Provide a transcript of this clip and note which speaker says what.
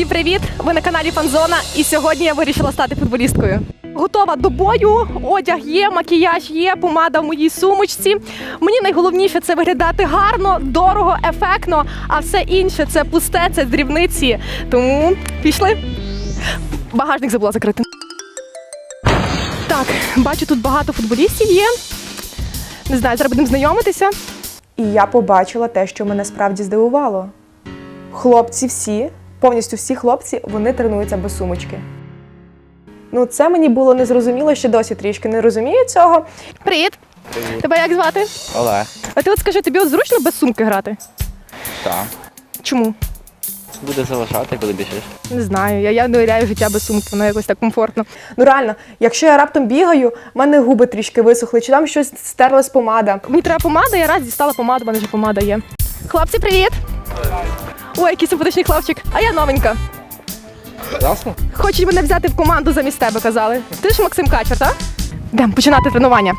Speaker 1: Всім привіт! Ви на каналі Фанзона, і сьогодні я вирішила стати футболісткою. Готова до бою, одяг є, макіяж є, помада в моїй сумочці. Мені найголовніше це виглядати гарно, дорого, ефектно, а все інше це пусте, це дрібниці. Тому пішли. Багажник забула закрити. Так, бачу, тут багато футболістів є. Не знаю, зараз будемо знайомитися.
Speaker 2: І я побачила те, що мене справді здивувало. Хлопці всі, повністю всі хлопці, вони тренуються без сумочки. Ну, це мені було незрозуміло ще досі трішки не розумію цього.
Speaker 1: Привіт! Тебе як звати?
Speaker 3: Олег.
Speaker 1: А ти от скажи, тобі от зручно без сумки грати?
Speaker 3: Так.
Speaker 1: Чому?
Speaker 3: Буде залишати, коли біжиш.
Speaker 1: Не знаю. Я, я не уявляю життя без сумки, воно якось так комфортно.
Speaker 2: Ну реально, якщо я раптом бігаю, в мене губи трішки висохли, чи там щось стерлась помада.
Speaker 1: Мені треба помада, я раз дістала помаду, в мене вже помада є. Хлопці, привіт! Ой, який симпатичний хлопчик. А я новенька.
Speaker 3: Ясно?
Speaker 1: Хочуть мене взяти в команду замість тебе, казали. Ти ж Максим Качер, так? Йдемо починати тренування.